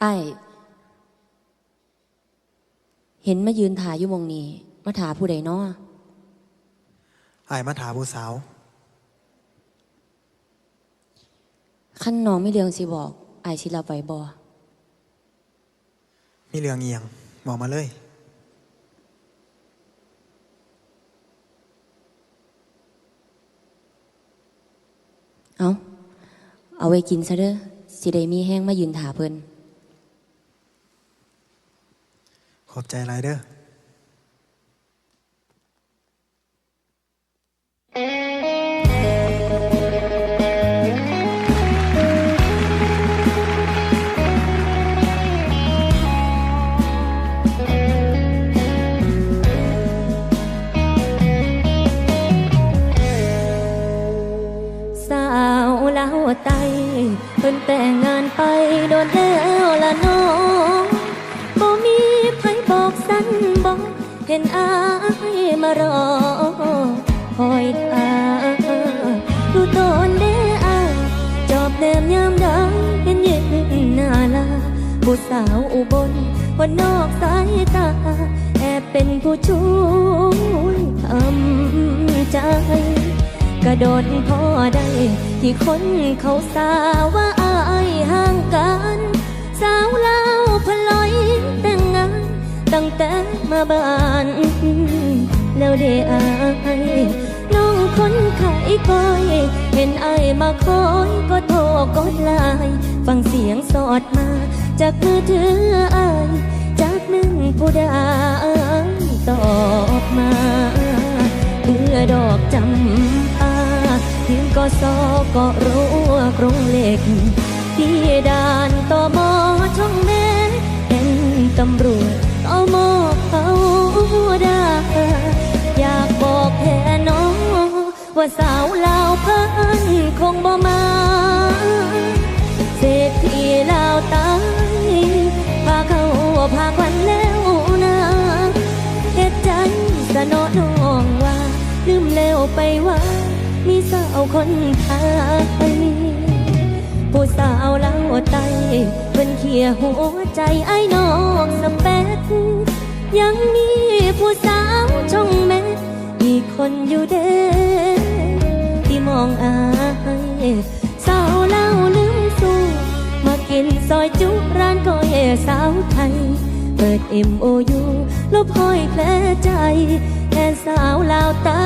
ไอ้ายเห็นมายืนถ่ายอยู่หมองนี้ มาถาผู้ใดเนาะอายมาถามผู้สาว ขั้นน้องไม่เรื่องสิบอก ไอ้ายสิรับไหวบอมีเรื่องเอียงบอกมาเลย เอาเอาไว้กินซะเด้อสิได้มีแห้งมายืนถาเพิ่น ขอบใจหลายเด้อสาวลาวไตเพิ่นแต่งงานไปโดนแล้วละน้อง เห็นอายมารอคอยท่าดูตนเด้อายจอบแนมยามดังเห็นยืนหน้าลาผู้สาวอุบลคนนอกสายตา แอบเป็นผู้ช่วยทำใจ กระโดดพ่อได้ ที่คนเขาสาว่า ตั้งแต่มาบ้าน แล้วเดอายน้องคนขายคอยเห็นไอมาคอยก็โทรกดไลน์ฟังเสียงสอดมา จากมือถือไอจากหนึ่งผู้ใดตอบมาเพื่อดอกจำปาถึงก็ซอก็รู้วกรงเหล็ก ที่ด่านต่อมอช่องแม่เป็นตำรวจ ว่าสาวลาวเพิ่นคงบ่มาเศรษฐีลาวตายพาเขาพาควันแล้วนะเฮ็ดจสะเนอน้องว่า ลืมแล้วไปว่า มีสาวคนไทยผู้สาวลาวไตเพิ่นเขียหัวใจไอ้น้องสเปกยังมีผู้สาวชง อยจุร้านก้อยสาวไทย เปิด MOU ลบห้อยแผลใจแทนสาวลาวตา